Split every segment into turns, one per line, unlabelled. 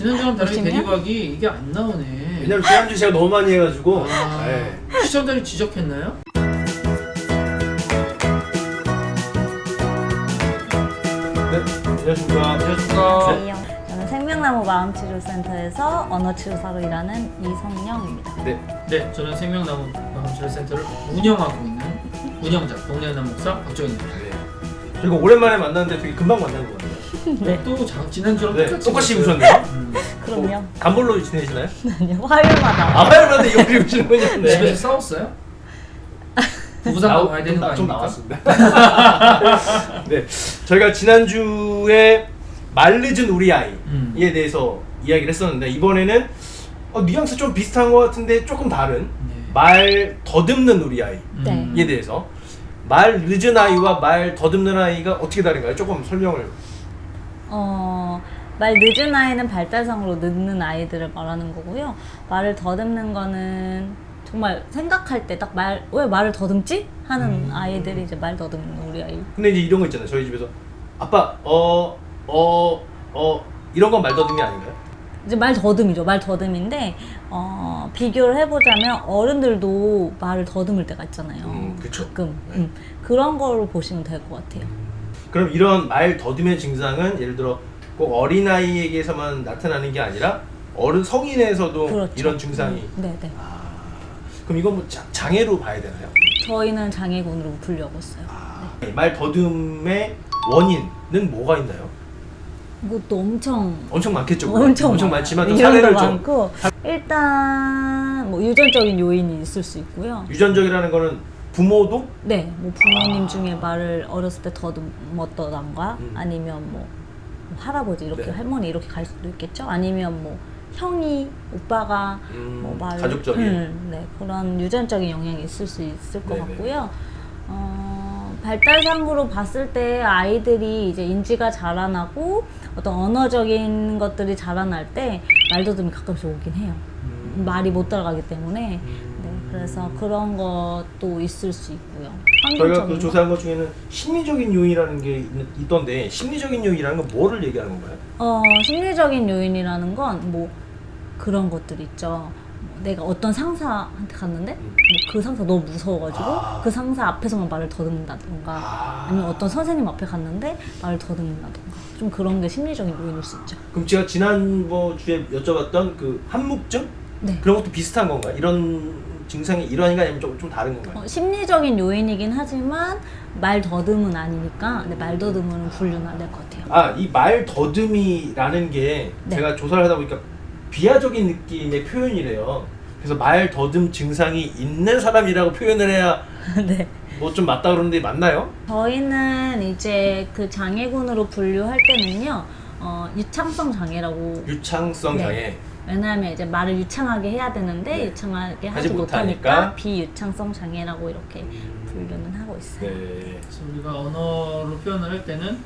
지난주랑 다르게
보시면?
대리박이 이게 안 나오네.
왜냐면 지난주 제가 너무 많이 해가지고
아,
네.
시청자들이 지적했나요?
네. 안녕하십니까
안녕하십니까.
안녕하세요. 저는 생명나무 마음치료센터에서 언어치료사로 일하는 이성영입니다.
네.
네, 저는 생명나무 마음치료센터를 운영하고 있는 운영자 동네 남 목사 박정입니다.
네. 그리고 오랜만에 만났는데 되게 금방 만난 것 같아요
네.
또 자, 지난주랑
네,
똑같이.
입으셨네요
음.
그럼요.
단볼로 지내시나요?
아니요. 화요일마다.
아 화요일마다 이거 입으시는군요
집에서
네.
싸웠어요? 부부상가 가야 되는
거좀
아닙니까?
나왔습니다 네. 저희가 지난주에 말 늦은 우리 아이에
음.
대해서 이야기를 했었는데 이번에는 어, 뉘앙스 좀 비슷한 것 같은데 조금 다른
네.
말 더듬는 우리 아이에
음.
네.
대해서 말 늦은 아이와 말 더듬는 아이가 어떻게 다른가요? 조금 설명을
어, 말 늦은 아이는 발달상으로 늦는 아이들을 말하는 거고요. 말을 더듬는 거는 정말 생각할 때 딱 말, 왜 말을 더듬지? 하는
음.
아이들이 이제 말 더듬는 우리 아이.
근데 이제 이런 거 있잖아요 저희 집에서 아빠 어 어, 어, 이런 건 말 더듬이 아닌가요?
이제 말 더듬이죠. 말 더듬인데, 어, 비교를 해보자면 어른들도 말을 더듬을 때가 있잖아요.
음, 그쵸.
가끔.
네.
음, 그런 거로 보시면 될 것 같아요.
그럼 이런 말 더듬의 증상은 예를 들어 꼭 어린아이에게서만 나타나는 게 아니라 어른 성인에서도
그렇죠.
이런 증상이
음, 네네.
아, 그럼 이건 뭐 자- 장애로 봐야 되나요?
저희는 장애군으로 분류하고 있어요.
아, 말 더듬의 원인은 뭐가 있나요?
이것도 엄청
엄청 많겠죠.
엄청,
엄청
많아요.
많지만 사례를 좀
많고 일단 뭐 유전적인 요인이 있을 수 있고요.
유전적이라는 거는 부모도
네, 뭐 부모님 중에 말을 어렸을 때 더듬었다던가
음.
아니면 뭐, 뭐 할아버지 이렇게
네.
할머니 이렇게 갈 수도 있겠죠. 아니면 뭐 형이 오빠가
음,
뭐 말,
가족적인
음, 네 그런 유전적인 영향이 있을 수 있을 것
네네.
같고요. 어, 발달상으로 봤을 때 아이들이 이제 인지가 자라나고 어떤 언어적인 것들이 자라날 때 말더듬이 가끔씩 오긴 해요.
음.
말이 못 따라가기 때문에
음.
네, 그래서 그런 것도 있을 수 있고요.
저희가 그
거.
조사한 것 중에는 심리적인 요인이라는 게 있- 있던데 심리적인 요인이라는 건 뭐를 얘기하는 건가요?
어, 심리적인 요인이라는 건 뭐 그런 것들 있죠. 뭐 내가 어떤 상사한테 갔는데
음.
뭐그 상사 너무 무서워가지고
아.
그 상사 앞에서만 말을 더듬는다던가
아.
아니면 어떤 선생님 앞에 갔는데 말을 더듬는다던가 좀 그런 게 심리적인 요인일 수 있죠.
그럼 제가 지난번 주에 여쭤봤던 그 한묵증
네.
그런 것도 비슷한 건가요? 이런 증상이 일환인가 아니면 좀, 좀 다른 건가요?
어, 심리적인 요인이긴 하지만 말 더듬은 아니니까 근데 말 더듬은 분류는 안 될 것 같아요.
아, 이 말 더듬이라는 게
네.
제가 조사를 하다 보니까 비하적인 느낌의 표현이래요. 그래서 말 더듬 증상이 있는 사람이라고 표현을 해야
네.
뭐 좀 맞다 그러는데 맞나요?
저희는 이제 그 장애군으로 분류할 때는요, 어, 유창성 장애라고.
유창성
네.
장애.
왜냐하면 이제 말을 유창하게 해야 되는데
네.
유창하게
하지
하지
못하니까.
못하니까 비유창성 장애라고 이렇게 분류는 하고 있어요.
네.
그래서 우리가 언어로 표현을 할 때는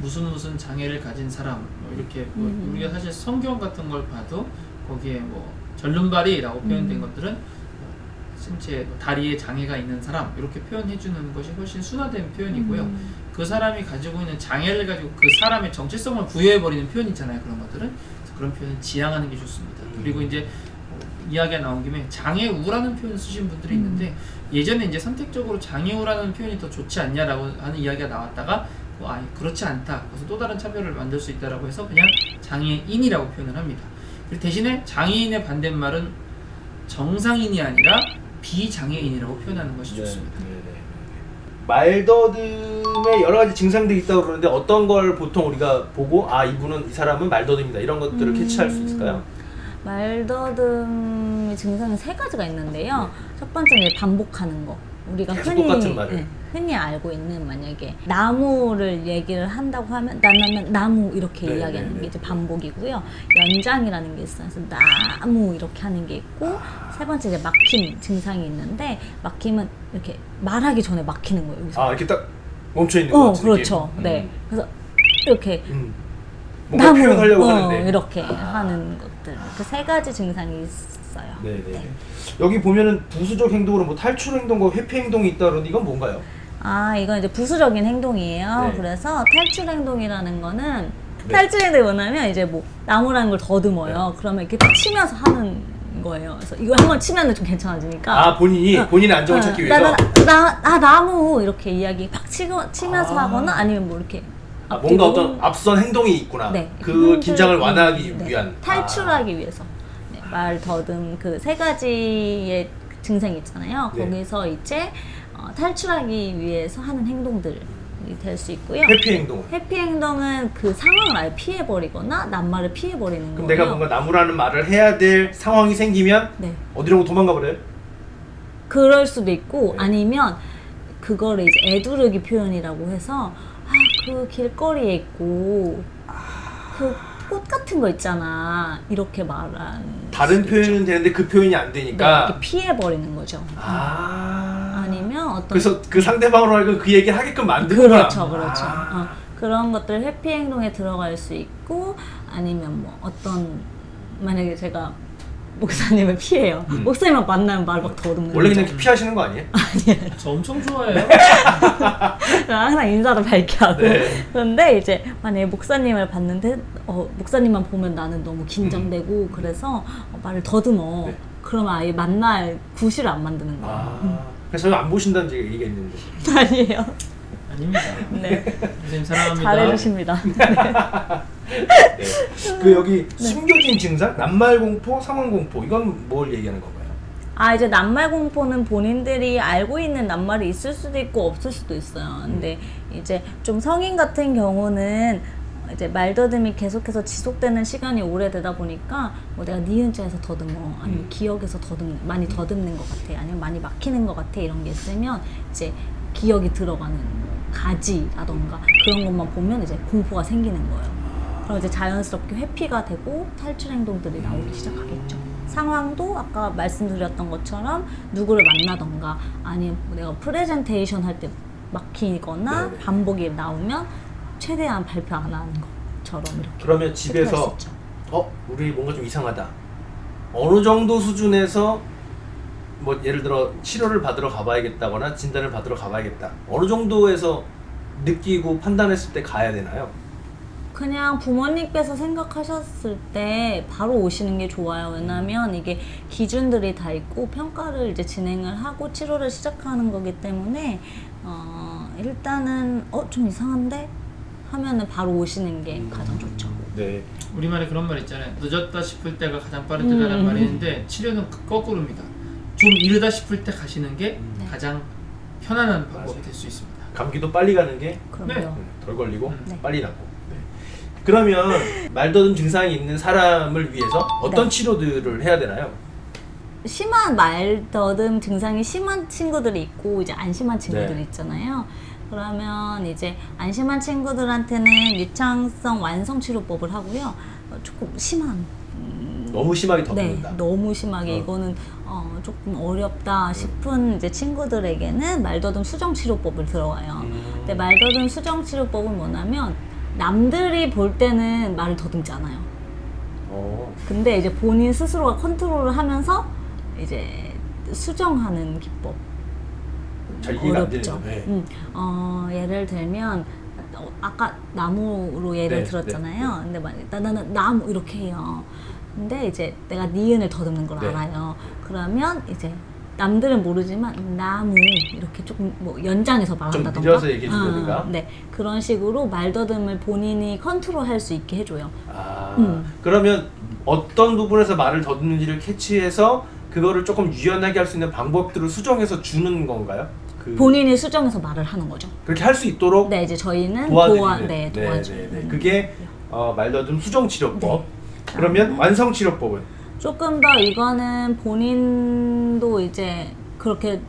무슨 무슨 장애를 가진 사람 뭐 이렇게 뭐
음.
우리가 사실 성경 같은 걸 봐도 거기에 뭐 절름발이라고 표현된
음.
것들은 뭐 신체 뭐 다리에 장애가 있는 사람 이렇게 표현해 주는 것이 훨씬 순화된 표현이고요.
음.
그 사람이 가지고 있는 장애를 가지고 그 사람의 정체성을 부여해 버리는 표현 있잖아요. 그런 것들은 그런 표현을 지향하는 게 좋습니다. 그리고 이제 뭐 이야기가 나온 김에 장애우라는 표현을 쓰신 분들이 있는데 예전에 이제 선택적으로 장애우라는 표현이 더 좋지 않냐라고 하는 이야기가 나왔다가 뭐 아니 그렇지 않다. 그래서 또 다른 차별을 만들 수 있다라고 해서 그냥 장애인이라고 표현을 합니다. 그리고 대신에 장애인의 반대말은 정상인이 아니라 비장애인이라고 표현하는 것이 좋습니다.
네, 네, 네. 말더듬에 여러 가지 증상들이 있다고 그러는데 어떤 걸 보통 우리가 보고 아 이분은 이 사람은 말더듬이다 이런 것들을
음.
캐치할 수 있을까요?
말더듬 증상이 세 가지가 있는데요. 첫 번째는 반복하는 거. 우리가
계속
흔히
똑같은 말을.
네, 흔히 알고 있는 만약에 나무를 얘기를 한다고 하면 나나면 나무 이렇게
네,
이야기하는
네,
게
네.
이제 반복이고요. 연장이라는 게 있어요. 그래서 나무 이렇게 하는 게 있고 세 번째 이제 막힘 증상이 있는데 막힘은 이렇게 말하기 전에 막히는 거예요. 여기서.
아 이렇게 딱 멈춰 있는 것
어,
같은
그렇죠.
느낌.
네.
음.
그래서 이렇게
음. 뭔가 표현하려고
어,
하는데
이렇게
아.
하는 것들 그 세 가지 증상이 있어요.
네네. 여기 보면은 부수적 행동으로 뭐 탈출 행동과 회피 행동이 있다 그러는데 이건 뭔가요?
아 이건 이제 부수적인 행동이에요.
네.
그래서 탈출 행동이라는 거는
네.
탈출 행동이 뭐냐면 이제 뭐 나무라는 걸 더듬어요. 그러면 이렇게 딱 치면서 하는 거예요. 그래서 이거 한번 치면 좀 괜찮아지니까.
아 본인이
어.
본인의 안정을
어,
찾기
나,
위해서
나, 나, 나 나무 이렇게 이야기 팍 치고, 치면서
아.
하거나 아니면 뭐 이렇게
아,
앞뒤로
뭔가 어떤 앞선 행동이 있구나.
네,
그
행동들-
긴장을 완화하기
네,
위한
탈출하기 위해서 네, 말 더듬 그 세 가지의 증상이 있잖아요.
네.
거기서 이제 어, 탈출하기 위해서 하는 행동들이 될 수 있고요.
아, 회피 행동.
해피 행동은 그 상황을 아예 피해버리거나 낱말을 피해버리는
그럼
거예요.
내가 뭔가 나무라는 말을 해야 될 상황이 생기면
네.
어디로 도망가 버려요?
그럴 수도 있고
네.
아니면 그거를 이제 애두르기 표현이라고 해서 아 그 길거리에 있고 그 꽃 같은 거 있잖아 이렇게 말한
다른 표현은 되는데 그 표현이 안
있죠. 네,
되니까.
이렇게 피해버리는 거죠.
아.
어떤
그래서 그 상대방으로 하여금 그 얘기를 하게끔 만드는구나.
그렇죠, 그렇죠.
아.
어, 그런 것들 회피 행동에 들어갈 수 있고 아니면 뭐 어떤 만약에 제가 목사님을 피해요.
음.
목사님만 만나면 말 막 더듬는
원래
거죠.
그냥 이렇게 피하시는 거 아니에요?
저 엄청 좋아해요.
항상 인사도 밝게 하고
네.
그런데 이제 만약에 목사님을 봤는데 어, 목사님만 보면 나는 너무 긴장되고 그래서 어, 말을 더듬어
음. 네.
그러면 아예 만날 구실을 안 만드는 거예요
아. 그래서 안 보신다는 얘기가 있는데.
아니에요
아닙니다.
네
선생님 사랑합니다.
잘해주십니다
네. 그 여기 숨겨진 증상, 낱말 공포, 상황 공포 이건 뭘 얘기하는 건가요?
아 이제 낱말 공포는 본인들이 알고 있는 낱말이 있을 수도 있고 없을 수도 있어요. 근데 이제 좀 성인 같은 경우는 이제 말더듬이 계속해서 지속되는 시간이 오래되다 보니까 뭐 내가 니은자에서 더듬어 아니면 기억에서 더듬 많이 더듬는 것 같아 아니면 많이 막히는 것 같아 이런 게 있으면 이제 기억이 들어가는 뭐 가지라던가 그런 것만 보면 이제 공포가 생기는 거예요. 그럼 이제 자연스럽게 회피가 되고 탈출 행동들이 나오기 시작하겠죠. 상황도 아까 말씀드렸던 것처럼 누구를 만나던가 아니면 뭐 내가 프레젠테이션 할 때 막히거나
네네.
반복이 나오면 최대한 발표 안 하는 것처럼 이렇게
그러면 집에서. 어 우리 뭔가 좀 이상하다. 어느 정도 수준에서 뭐 예를 들어 치료를 받으러 가봐야겠다거나 진단을 받으러 가봐야겠다. 어느 정도에서 느끼고 판단했을 때 가야 되나요?
그냥 부모님께서 생각하셨을 때 바로 오시는 게 좋아요. 왜냐면 이게 기준들이 다 있고 평가를 이제 진행을 하고 치료를 시작하는 거기 때문에 어, 일단은 어 좀 이상한데 하면은 바로 오시는 게
음.
가장 좋죠.
네.
우리말에 그런 말 있잖아요. 늦었다 싶을 때가 가장 빠르다라는
음.
말이 있는데 치료는 그 거꾸로입니다. 좀 이르다 싶을 때 가시는 게
네.
가장 편안한 방법이
맞아요.
될 수 있습니다.
감기도 빨리 가는 게
그럼요.
덜 걸리고
네.
빨리 낫고. 네. 그러면 말더듬 증상이 있는 사람을 위해서 어떤
네.
치료들을 해야 되나요?
심한 말더듬 증상이 심한 친구들이 있고 이제 안 심한 친구들이
네.
있잖아요. 그러면 이제 안 심한 친구들한테는 유창성 완성 치료법을 하고요. 어, 조금 심한 음,
너무 심하게
네,
더듬는다.
너무 심하게
어.
이거는 어, 조금 어렵다 싶은 이제 친구들에게는 말더듬 수정 치료법을 들어가요.
음.
근데 말더듬 수정 치료법은 뭐냐면 남들이 볼 때는 말을 더듬지 않아요.
어.
근데 이제 본인 스스로가 컨트롤을 하면서 이제 수정하는 기법
잘 이해가 안
어렵죠.
네.
음, 어, 예를 들면 어, 아까 나무로 예를
네,
들었잖아요. 근데 막 나, 나는 나무 이렇게 해요. 근데 이제 내가 니은을 더듬는 걸
네.
알아요. 그러면 이제 남들은 모르지만 나무 이렇게 조금 뭐 연장해서 말한다던가
밀어서 얘기해 준다든가.
어, 네 그런 식으로 말더듬을 본인이 컨트롤할 수 있게 해줘요.
아,
음.
그러면 어떤 부분에서 말을 더듬는지를 캐치해서 그거를 조금 유연하게 할 수 있는 방법들을 수정해서 주는 건가요? 그,
본인이 수정해서 말을 하는 거죠.
그렇게 할 수 있도록
네 이제 저희는
도와드리는
도와 네 도와줘.
네, 네.
음.
그게 어, 말더듬 수정 치료법.
네.
그러면 완성 치료법은
조금 더 이거는 본인도 이제 그렇게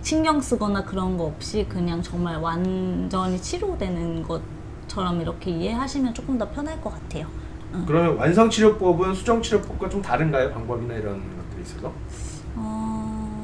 신경 쓰거나 그런 거 없이 그냥 정말 완전히 치료되는 것처럼 이렇게 이해하시면 조금 더 편할 것 같아요. 응.
그러면 완성 치료법은 수정 치료법과 좀 다른가요? 방법이나 이런 것들이 있어서?
어,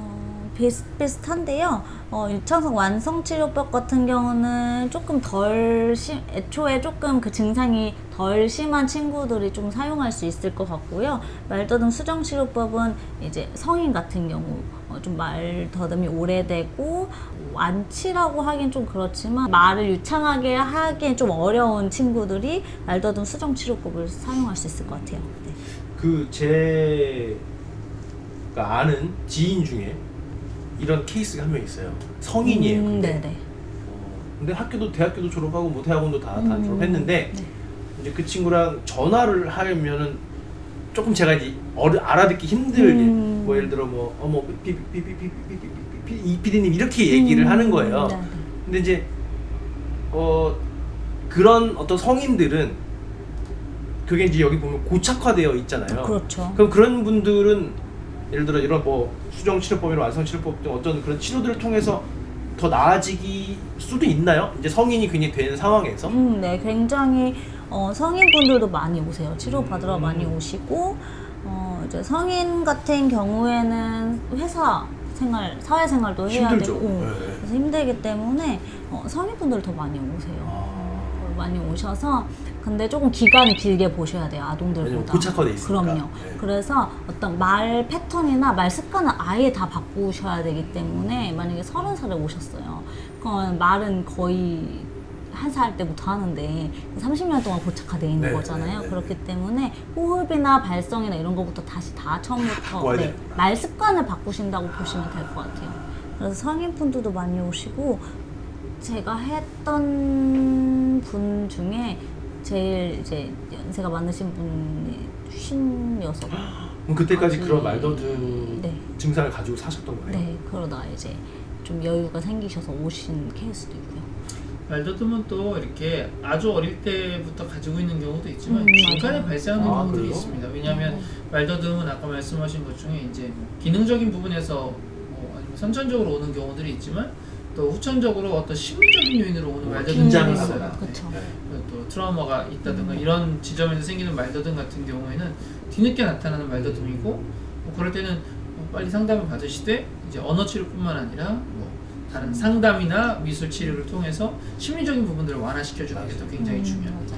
비슷비슷한데요. 어, 유창성 완성 치료법 같은 경우는 조금 덜 심, 애초에 조금 그 증상이 덜 심한 친구들이 좀 사용할 수 있을 것 같고요. 말더듬 수정 치료법은 이제 성인 같은 경우 어, 좀 말더듬이 오래되고 완치라고 하긴 좀 그렇지만 말을 유창하게 하기엔 좀 어려운 친구들이 말더듬 수정 치료법을 사용할 수 있을 것 같아요. 네.
그 제가 아는 지인 중에 이런 케이스가 한 명 있어요. 성인이에요.
음,
근데.
네네.
근데 학교도 대학교도 졸업하고 뭐 대학원도 다, 다 졸업했는데
네.
이제 그 친구랑 전화를 하면은 조금 제가 이제 어, 알아듣기 힘들게
음.
뭐 예를 들어 뭐 어머 이 PD님 이렇게 얘기를
음,
하는 거예요.
네.
근데 이제 어 그런 어떤 성인들은 그게 이제 여기 보면 고착화되어 있잖아요.
그렇죠.
그럼 그런 분들은 예를 들어 이런 뭐 수정 치료법이나 완성 치료법 등 어떤 그런 치료들을 통해서 더 나아지기 수도 있나요? 이제 성인이 굉장히 된 상황에서
음, 네, 굉장히 어, 성인분들도 많이 오세요. 치료 받으러
음.
많이 오시고 어, 이제 성인 같은 경우에는 회사 생활, 사회 생활도 해야
힘들죠.
되고 어,
네.
그래서 힘들기 때문에 어, 성인분들 더 많이 오세요.
아,
많이 오셔서 근데 조금 기간이 길게 보셔야 돼요 아동들보다
고착화돼 있으니까.
그럼요
네.
그래서 어떤 말 패턴이나 말 습관을 아예 다 바꾸셔야 되기 때문에 만약에 서른 살에 오셨어요 그러면 말은 거의 한 살 때부터 하는데 30년 동안 고착화돼 있는
네,
거잖아요
네, 네,
그렇기 때문에 호흡이나 발성이나 이런 것부터 다시 다 처음부터 네. 말 습관을 바꾸신다고 보시면 될 것 같아요 그래서 성인분들도 많이 오시고 제가 했던 분 중에 제일 이제 연세가 많으신 분이 쉰여섯.
그럼 그때까지 그런 말더듬
네.
증상을 가지고 사셨던 거예요?
네, 그러다 이제 좀 여유가 생기셔서 오신 케이스도 있고요.
말더듬은 또 이렇게 아주 어릴 때부터 가지고 있는 경우도 있지만
음,
중간에
맞아요.
발생하는
아,
경우들이
그래요?
있습니다. 왜냐하면
음.
말더듬은 아까 말씀하신 것 중에 이제 뭐 기능적인 부분에서 뭐 아니면 선천적으로 오는 경우들이 있지만 또 후천적으로 어떤 심리적인 요인으로 오는
뭐
말더듬이
긴장을
있어요.
하거나.
네.
그쵸.
네.
또 트라우마가 있다든가
음.
이런 지점에서 생기는 말더듬 같은 경우에는 뒤늦게 나타나는 말더듬이고 뭐 그럴 때는 뭐 빨리 상담을 받으시되 이제 언어 치료뿐만 아니라 뭐 다른 상담이나 미술 치료를 통해서 심리적인 부분들을 완화시켜 주는 게 또 굉장히
음,
중요합니다.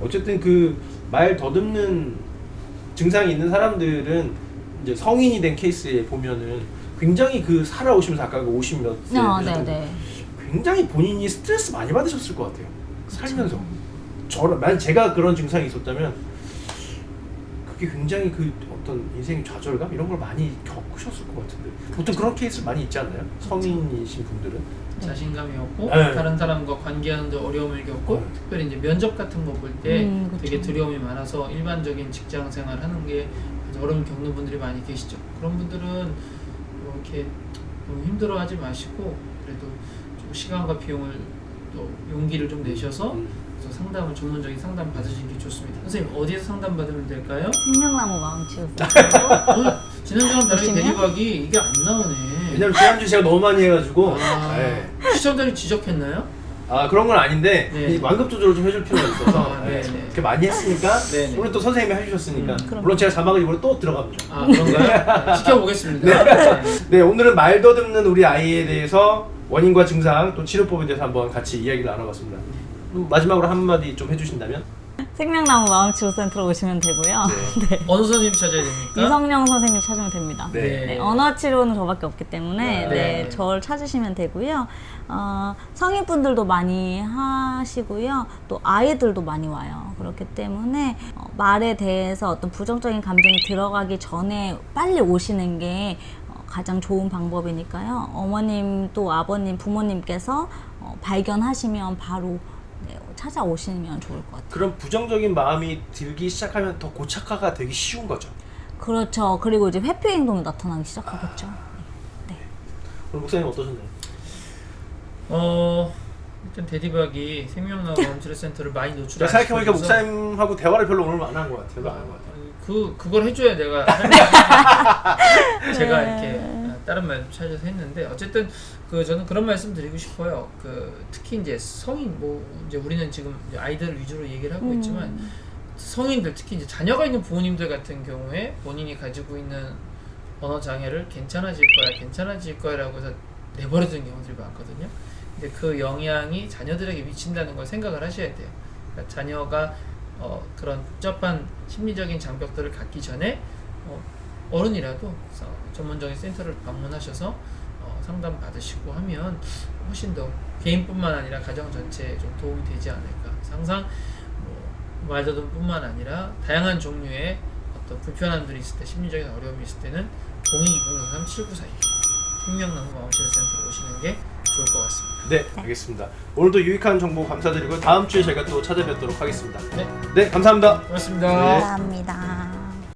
어쨌든 그 말 더듬는 증상이 있는 사람들은 이제 성인이 된 케이스에 보면은 굉장히 그 살아오시면서 아까 그 50몇 세
아,
되셨던
네네.
굉장히 본인이 스트레스 많이 받으셨을 것 같아요. 살면서 저는 만 제가 그런 증상이 있었다면 그게 굉장히 그 어떤 인생 좌절감 이런 걸 많이 겪으셨을 것 같은데 보통 그런 케이스 많이 있지 않나요? 성인이신 분들은
네.
자신감이 없고
네.
다른 사람과 관계하는데 어려움을 겪고
네.
특별히 이제 면접 같은 거 볼 때
음, 그쵸.
되게 두려움이 많아서 일반적인 직장 생활 하는 게 어려움 겪는 분들이 많이 계시죠. 그런 분들은 이렇게 너무 힘들어하지 마시고 그래도 좀 시간과 비용을 또 용기를 좀 내셔서
음.
상담을 전문적인 상담 받으시는 게 좋습니다. 선생님 어디에서 상담 받으면 될까요?
생명나무 마음치유.
오늘 지난주랑 다르게
보시면?
대리박이 이게 안 나오네.
왜냐면 지난주 제가 너무 많이 해가지고
아,
네.
시청자를 지적했나요?
아 그런 건 아닌데
네.
이 완급 조절을 좀 해줄 필요가 있어서
아,
네.
네, 네.
많이 했으니까
네, 네.
오늘 또 선생님이 해주셨으니까
음,
그럼.
물론 제가 자막을 이번에 또 들어갑니다.
아 그런가요? 네, 지켜보겠습니다. 네.
네 오늘은 말 더듬는 우리 아이에 대해서 원인과 증상 또 치료법에 대해서 한번 같이 이야기를 나눠봤습니다. 그럼 마지막으로 한마디 좀 해주신다면?
생명나무 마음치유 센터로 오시면 되고요. 네.
어느 선생님 찾아야 됩니까?
이성령 선생님 찾으면 됩니다.
네.
네, 언어 치료는 저밖에 없기 때문에
네.
네, 저를 찾으시면 되고요. 어, 성인분들도 많이 하시고요. 또 아이들도 많이 와요. 그렇기 때문에 어, 말에 대해서 어떤 부정적인 감정이 들어가기 전에 빨리 오시는 게 어, 가장 좋은 방법이니까요. 어머님 또 아버님 부모님께서 어, 발견하시면 바로 네, 찾아오시면 좋을 것 같아요.
그런 부정적인 마음이 들기 시작하면 더 고착화가 되기 쉬운 거죠.
그렇죠. 그리고 이제 회피 행동이 나타나기 시작하겠죠.
오늘 목사님 어떠셨나요?
어 일단 대디박이 생명나무 검치료센터를 많이 노출.
제가 생각해보니까 목사님하고 대화를 별로 오늘 안 한 것 같아요. 별로 안한 것 같아요.
그 그걸 해줘야 내가 제가
네.
이렇게 다른 말 찾아서 했는데 어쨌든 그 저는 그런 말씀 드리고 싶어요. 그 특히 이제 성인 뭐 이제 우리는 지금 이제 아이들 위주로 얘기를 하고 있지만
음.
성인들 특히 이제 자녀가 있는 부모님들 같은 경우에 본인이 가지고 있는 언어 장애를 괜찮아질 거야, 괜찮아질 거야라고 해서 내버려두는 경우들이 많거든요. 근데 그 영향이 자녀들에게 미친다는 걸 생각을 하셔야 돼요. 그러니까 자녀가 어, 그런 복잡한 심리적인 장벽들을 갖기 전에 어, 어른이라도 어, 전문적인 센터를 방문하셔서 어, 상담 받으시고 하면 훨씬 더 개인뿐만 아니라 가정 전체에 좀 도움이 되지 않을까. 항상 뭐, 말더듬뿐만 아니라 다양한 종류의 어떤 불편함들이 있을 때 심리적인 어려움이 있을 때는 0220337942 생명나무 마음치료 센터로 오시는 게 좋을 것 같습니다.
네, 알겠습니다. 오늘도 유익한 정보 감사드리고 다음 주에 제가 또 찾아뵙도록 하겠습니다.
네,
네, 감사합니다.
고맙습니다.
네.
감사합니다.